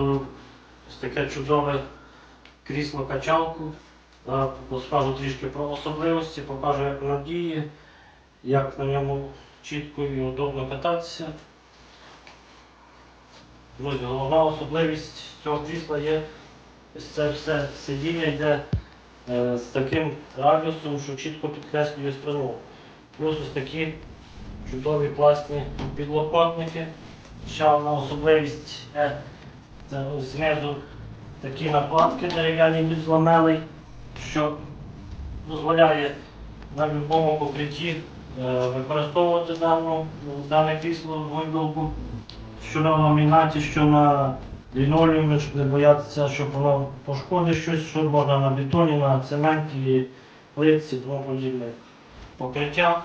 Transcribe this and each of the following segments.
е, ось таке чудове крісло качалку. Розкажу трішки про особливості, покажу, як воно як на ньому чітко і удобно кататися. Головна особливість цього крісла є це все сидіння йде е, з таким радіусом, що чітко підкреслює спину. Плюс ось такі чудові класні підлокотники. Ще одна особливість є це ось знизу такі накладки дерев'яні від ламелей, що дозволяє на будь-якому покритті е, використовувати дану, дане крісло гойдолку, що на ламінаті, що на лінолеумі, щоб не боятися, щоб воно пошкодить щось, що можна на бетоні, на цементі, плитці, тому подібне покриття.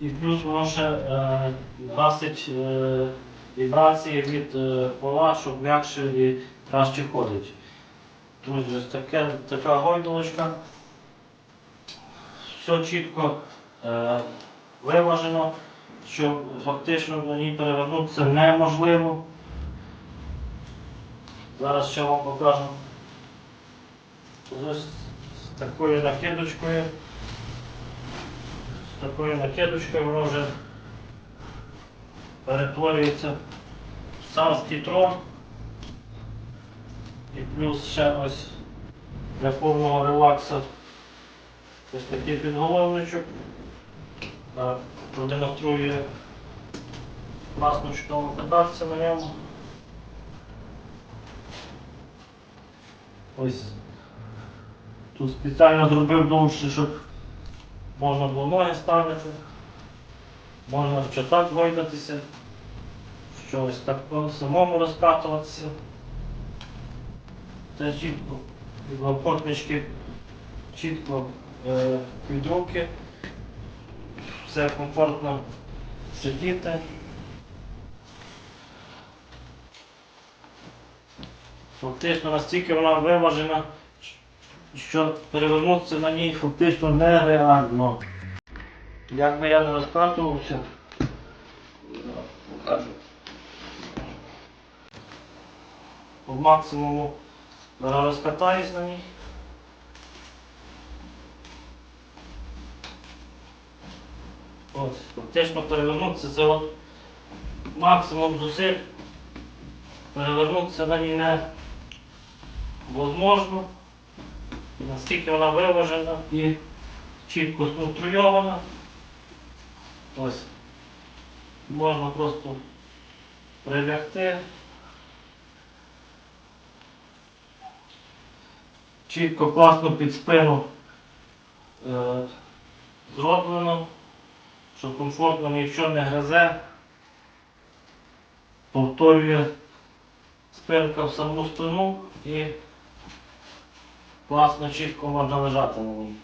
І плюс воно ще е, гасить е, вібрації від е, пола, щоб м'якше і краще ходить. Друзі, таке, така гойдолочка. Все чітко е, виважено, що фактично на ній перевернутися неможливо. Зараз ще вам покажу. Ось з такою накидочкою. З такою накидочкою воно вже перетворюється в царський трон. І плюс ще ось для повного релаксу ось такий підголовничок. Продемонструє класно чудово кататися на ньому. Ось тут спеціально зробив довше, щоб можна було ноги ставити, можна що так гойдатися, що ось так самому розкатуватися. Це чітко підлокотнички, чітко е, під руки, все комфортно сидіти. Фактично настільки вона виважена, що перевернутися на ній фактично нереально. Як би я не розкатувався, покажу. По максимуму зараз розкатаюсь на ній. Ось, фактично перевернутися це от максимум зусиль. Перевернутися на ній не возможно. Наскільки вона виважена і чітко сконструйована. Ось. Можна просто прилягти. Чітко, класно під спину е, зроблено, що комфортно нічого не гризе. Повторює спинка в саму спину і класно чітко можна лежати на ній.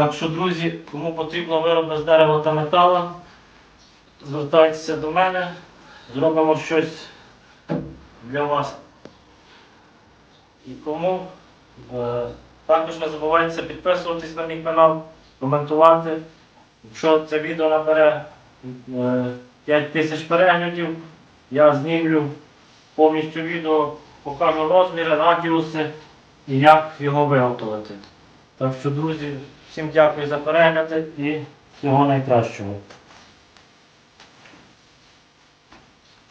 Так що, друзі, кому потрібно вироби з дерева та металу, звертайтеся до мене, зробимо щось для вас. І кому е, також не забувайте підписуватись на мій канал, коментувати. Якщо це відео набере е, 5 тисяч переглядів, я знімлю повністю відео, покажу розміри, радіуси і як його виготовити. Так що, друзі, всім дякую за перегляди і всього найкращого.